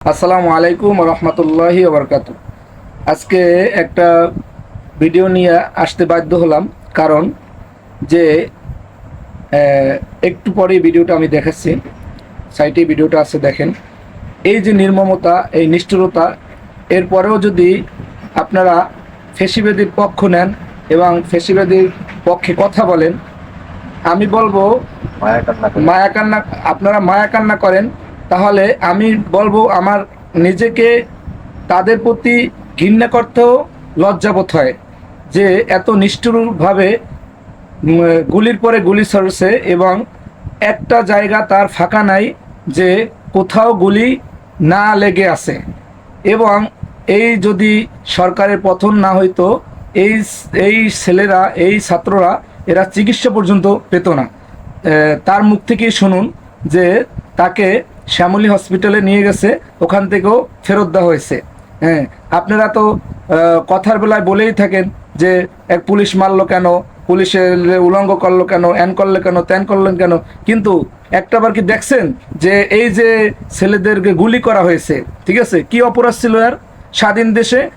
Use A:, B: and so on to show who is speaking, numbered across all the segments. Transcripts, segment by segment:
A: আসসালামু আলাইকুম রহমতুল্লাহি ওবরকাত আজকে একটা ভিডিও নিয়ে আসতে বাধ্য হলাম কারণ যে একটু পরে ভিডিওটা আমি দেখাচ্ছি। সাইটে ভিডিওটা আছে দেখেন। এই যে নির্মমতা এই নিষ্ঠুরতা এরপরেও যদি আপনারা ফেসিবাদীর পক্ষ নেন এবং ফেসিবাদীর পক্ষে কথা বলেন আমি বলব মায়া কান্না আপনারা মায়া কান্না করেন তাহলে আমি বলব আমার নিজেকে তাদের প্রতি ঘৃণা করতেও লজ্জাবোধ হয় যে এত নিষ্ঠুরভাবে গুলির পরে গুলি সরছে এবং একটা জায়গা তার ফাঁকা নাই যে কোথাও গুলি না লেগে আছে। এবং এই যদি সরকারের পথন না হইতো, এই এই ছেলেরা, এই ছাত্ররা এরা চিকিৎসা পর্যন্ত পেত না। তার মুখ থেকেই শুনুন যে তাকে শ্যামলী হসপিটালে নিয়ে গেছে, ওখান থেকেও ফেরত দেওয়া হয়েছে। হ্যাঁ আপনারা তো কথার বেলায় বলেই থাকেন যে এক পুলিশ মারলো কেন, পুলিশের উলঙ্গ করল কেন, এন করল কেন ত্যান করলেন কেন, কিন্তু একটাবার কি দেখছেন যে এই যে ছেলেদেরকে গুলি করা হয়েছে, ঠিক আছে? কি অপরাধ ছিল আর স্বাধীন দেশে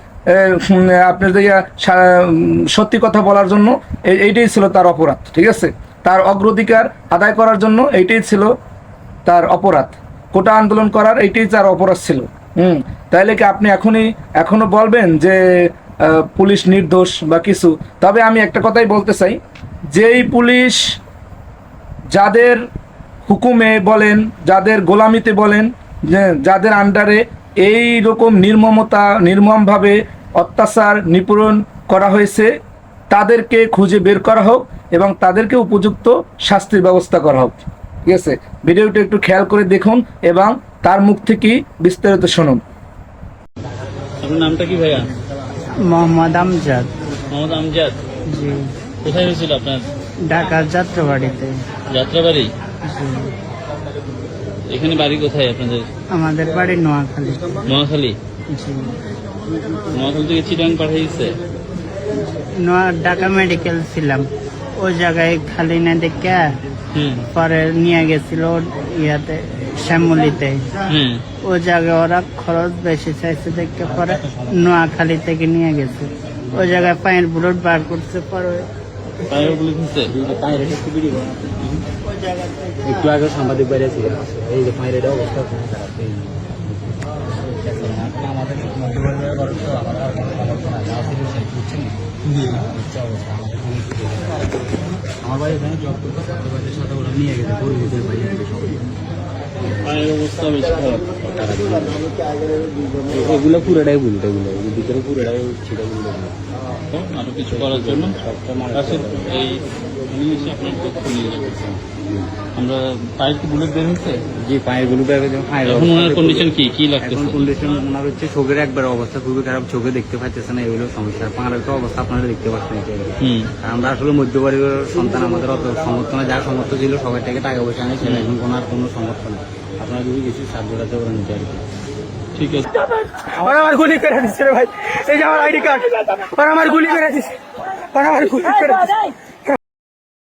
A: আপনার সত্যি কথা বলার জন্য এই- এইটাই ছিল তার অপরাধ, ঠিক আছে? তার অগ্রাধিকার আদায় করার জন্য এইটাই ছিল তার অপরাধ। কোটা আন্দোলন করার এইটাই তার অপরাধ ছিল। হুম। তাইলে কি আপনি এখনই এখনও বলবেন যে পুলিশ নির্দোষ বা কিছু? তবে আমি একটা কথাই বলতে চাই যেই পুলিশ যাদের হুকুমে বলেন যাদের গোলামিতে বলেন যাদের আন্ডারে এই রকম নির্মমতা নির্মমভাবে অত্যাচার নিপূরণ করা হয়েছে তাদেরকে খুঁজে বের করা হোক এবং তাদেরকে উপযুক্ত শাস্তির ব্যবস্থা করা হোক। ঠিক আছে? ভিডিওটা একটু খেয়াল করে দেখুন এবং তার মুখ থেকেই বিস্তারিত শুনুন।
B: আপনার নামটা কি ভাইয়া?
C: মোহাম্মদ আমজাদ।
B: মোহাম্মদ আমজাদ।
C: জি।
B: কোথায় হয়েছিল আপনার?
C: ঢাকার যাত্রাবাড়িতে।
B: যাত্রাবাড়ি? এখানে বাড়ি কোথায় আপনাদের?
C: আমাদের বাড়ি নোয়াখালী।
B: নোয়াখালী? নোয়াখালী থেকে চিটাং পাঠিয়েছে?
C: নোয়া ঢাকা মেডিকেল ছিলাম। ওই জায়গায় খালি না দেখে পরে নিয়ে গেছিল ইয়াতে শ্যামলিতে ওই জায়গায় ওরা খরচ বেশি চাইছে দেখে পরে নোয়াখালী থেকে নিয়ে গেছে ওই জায়গায় পায়ের বুলেট বার করছে পরে
B: পায়ের গুলি খুঁজছে
C: ওই জায়গা থেকে
D: একটু আগে সাংবাদিক বাইরে ছিল এই যে পায়ের অবস্থা আমাদের আমার ভাই এখানে জব করতে ছাত্রবাদের সাথে ওরা নিয়ে গেছে সবাই।
B: বেশি খারাপ।
D: টাকা দিয়ে। এগুলো পুরোটাই এগুলো ভিতরে পুরোটাই ছিল ভুল
B: তো আরও কিছু করার জন্য?
D: মানুষ
B: এই আপনার নিয়ে আমরা পায়ের কি বুলেট বের হয়েছে?
D: জি পায়ের ব্যাগে যেমন পায়ের
B: এখন ওনার কন্ডিশন কি? কি
D: এখন কন্ডিশন ওনার হচ্ছে চোখের একবার অবস্থা খুবই খারাপ চোখে দেখতে পাচ্ছেছে না এগুলো সমস্যা। পাহাড়ের তো অবস্থা আপনারা দেখতে পাচ্ছেন
B: হুম।
D: আমরা আসলে মধ্যপরিবারের সন্তান আমাদের অত সমর্থন যা সমর্থ ছিল সবাই থেকে টাকা পয়সা আনিয়েছিল এখন কোনো আর কোনো সমর্থন নেই। আপনারা যদি কিছু সাহায্য করতে পারেন আর কি।
B: ঠিক আছে।
E: ওরা আমার গুলি করে দিচ্ছে রে ভাই। এই যে আমার আইডি কার্ড। ওরা আমার গুলি করে দিচ্ছে। ওরা আমার গুলি করে দিচ্ছে।